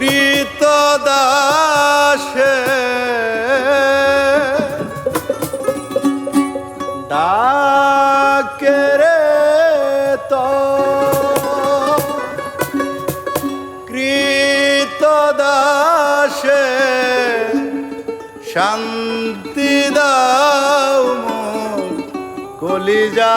প্রীত দাসে ডাকে রে তো। কৃত দাসে শান্তি দাও কলিজা।